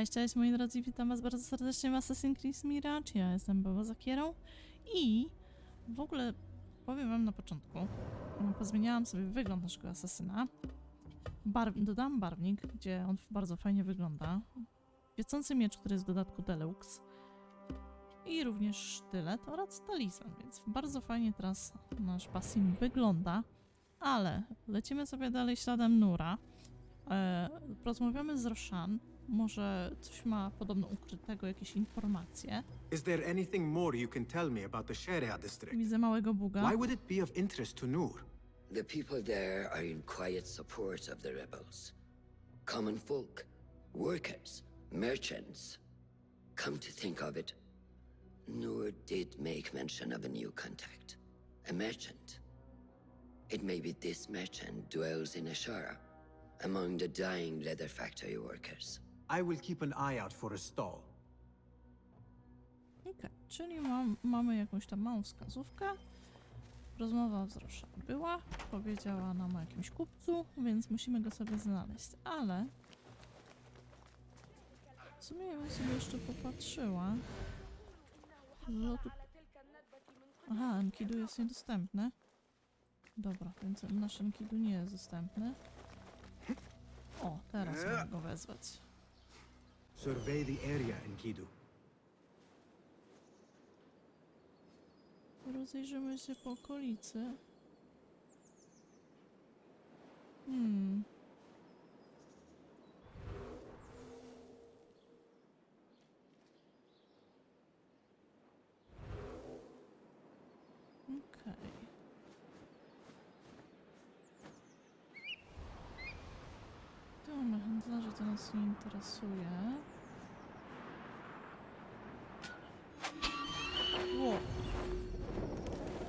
Cześć, cześć moi drodzy, witam was bardzo serdecznie w Assassin's Creed Mirage. Ja jestem Baba Zakierą i w ogóle powiem wam na początku, mm, pozmieniałam sobie wygląd naszego asasyna. Barw dodałam barwnik, gdzie on bardzo fajnie wygląda. Świecący miecz, który jest w dodatku Deluxe. I również sztylet oraz talizman, więc bardzo fajnie teraz nasz pasim wygląda. Ale lecimy sobie dalej śladem Nura. E, porozmawiamy z Roshan. Może coś ma podobno ukrytego, jakieś informacje. Is there anything more you can tell me about the Sharia district? Widzę małego buga. Why would it be of interest to Noor? The people there are in quiet support of the rebels. Common folk, workers, merchants. Come to think of it, Noor did make mention of a new contact. A merchant. It may be this merchant dwells in Ashara, among the dying leather factory workers. I will keep an eye out for a stall. Okej, czyli mam, mamy jakąś tam małą wskazówkę. Rozmowa Roshan była, powiedziała nam o jakimś kupcu, więc musimy go sobie znaleźć, ale... W sumie ja bym sobie jeszcze popatrzyła. Że tu... Aha, Enkidu jest niedostępny. Dobra, więc nasz Enkidu nie jest dostępny. O, teraz mogę go wezwać. Survey the area, Enkidu. Rozejrzymy się po okolicy. Hmm. Okej. Tu handlarzy, to nas nie interesuje. Ło.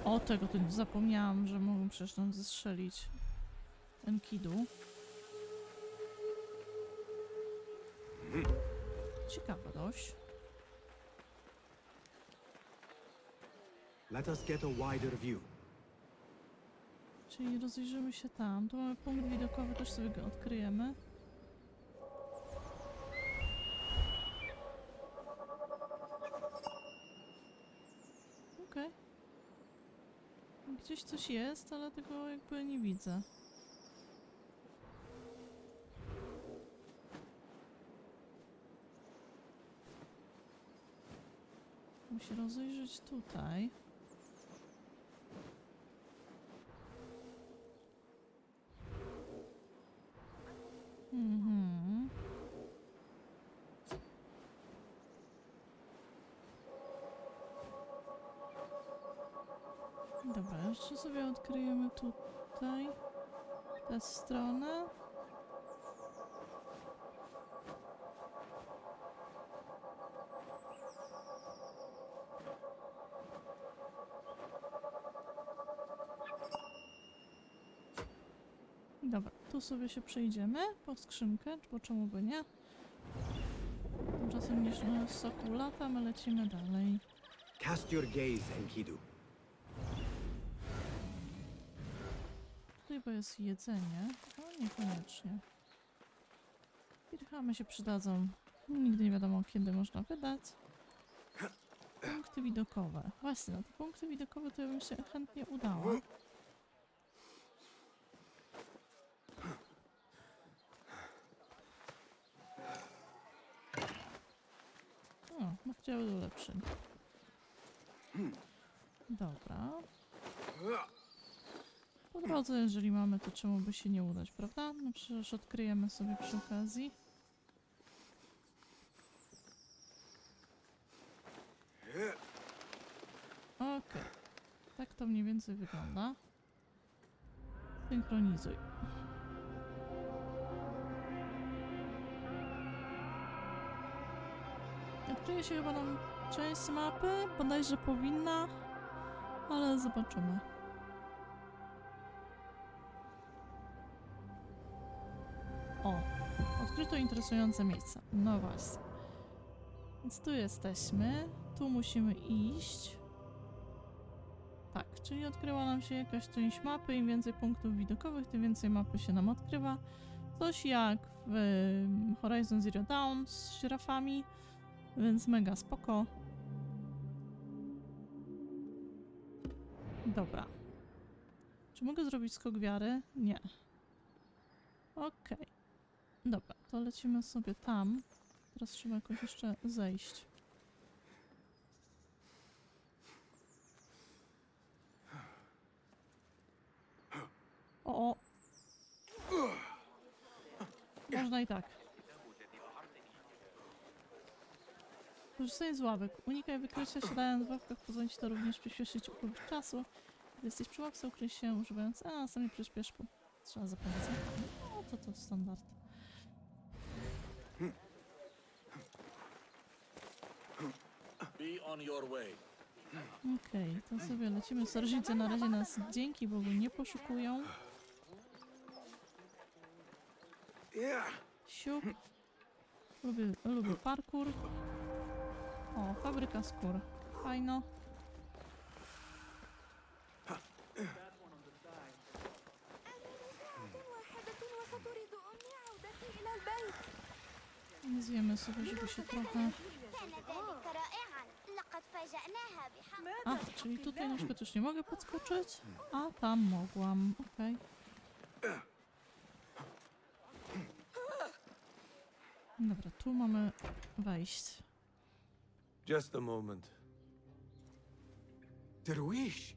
O, tego to zapomniałam, że mogą przecież nam zestrzelić Enkidu. Ciekawe dość. Let us get a wider view. Czyli rozejrzymy się tam. Tu mamy punkt widokowy, też sobie go odkryjemy. Okej. Gdzieś coś jest, ale tego jakby nie widzę. Musi rozejrzeć tutaj. Mhm. Dobra, jeszcze sobie odkryjemy tutaj tę stronę. Dobra, tu sobie się przejdziemy po skrzynkę, bo czemu by nie? Tymczasem niż soku lata, my lecimy dalej. Cast your gaze, Enkidu. Bo jest jedzenie, a niekoniecznie. Pirchamy się przydadzą. Nigdy nie wiadomo kiedy można wydać. Punkty widokowe. Właśnie, na te punkty widokowe to ja bym się chętnie udała. O, materiały do ulepszeń. Dobra. Po drodze, jeżeli mamy, to czemu by się nie udać, prawda? No przecież odkryjemy sobie przy okazji. Okej. Tak to mniej więcej wygląda. Synchronizuj. Odkryje się chyba nam część mapy, bodajże powinna, ale zobaczymy. O, odkryto interesujące miejsce. No właśnie. Więc tu jesteśmy. Tu musimy iść. Tak, czyli odkryła nam się jakaś część mapy. Im więcej punktów widokowych, tym więcej mapy się nam odkrywa. Coś jak w Horizon Zero Dawn z żyrafami, więc mega spoko. Dobra. Czy mogę zrobić skok wiary? Nie. Okej. Dobra, to lecimy sobie tam. Teraz trzeba jakoś jeszcze zejść. O. Można i tak. Korzystaj z ławek. Unikaj wykrycia, siadając w ławkach, pozwoli to również przyspieszyć upływ czasu. Gdy jesteś przy ławce, ukryj się używając... A, następnie przyspiesz po... Trzeba za. No, to to standard. Okej, okay, to sobie lecimy. Sorżyce na razie nas dzięki Bogu nie poszukują. Siup. Lubię, lubię parkour. O, fabryka skór. Fajno. Nie zjemy sobie, żeby się trochę a, czyli tutaj na przykład już nie mogę podskoczyć, a tam mogłam. Okej. Dobra, tu mamy wejść. Just a moment. Derwish!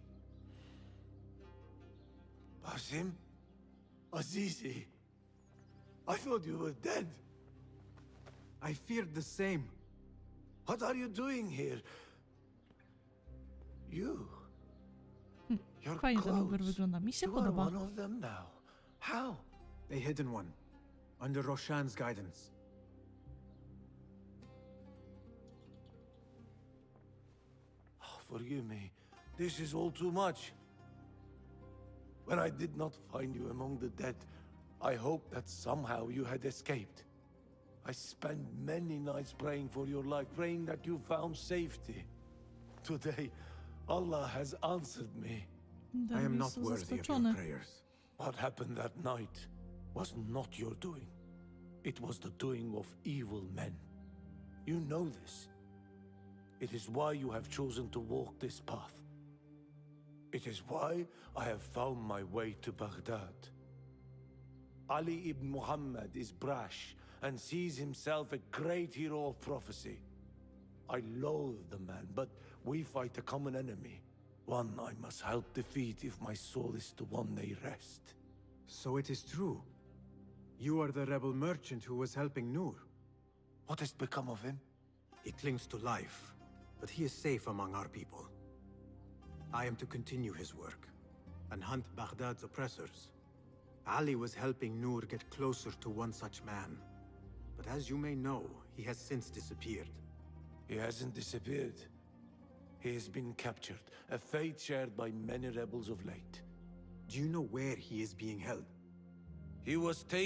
Basim? Azizi? I thought you were dead. I feared the same. What are you doing here? You? Hmm. Your Fajnie ten wygląda. Mi się You are podoba. one of them now. How? A hidden one. Under Roshan's guidance. Oh, forgive me. This is all too much. When I did not find you among the dead, I hoped that somehow you had escaped. I spent many nights praying for your life, praying that you found safety. Today, Allah has answered me. I am not worthy of your prayers. What happened that night was not your doing. It was the doing of evil men. You know this. It is why you have chosen to walk this path. It is why I have found my way to Baghdad. Ali ibn Muhammad is brash and sees himself a great hero of prophecy. I loathe the man, but we fight a common enemy. One I must help defeat if my soul is to one day rest. So it is true. You are the rebel merchant who was helping Nur. What has become of him? He clings to life, but he is safe among our people. I am to continue his work and hunt Baghdad's oppressors. Ali was helping Nur get closer to one such man. But as you may know, he has since disappeared. He hasn't disappeared. He has been captured, a fate shared by many rebels of late. Do you know where he is being held? He was taken.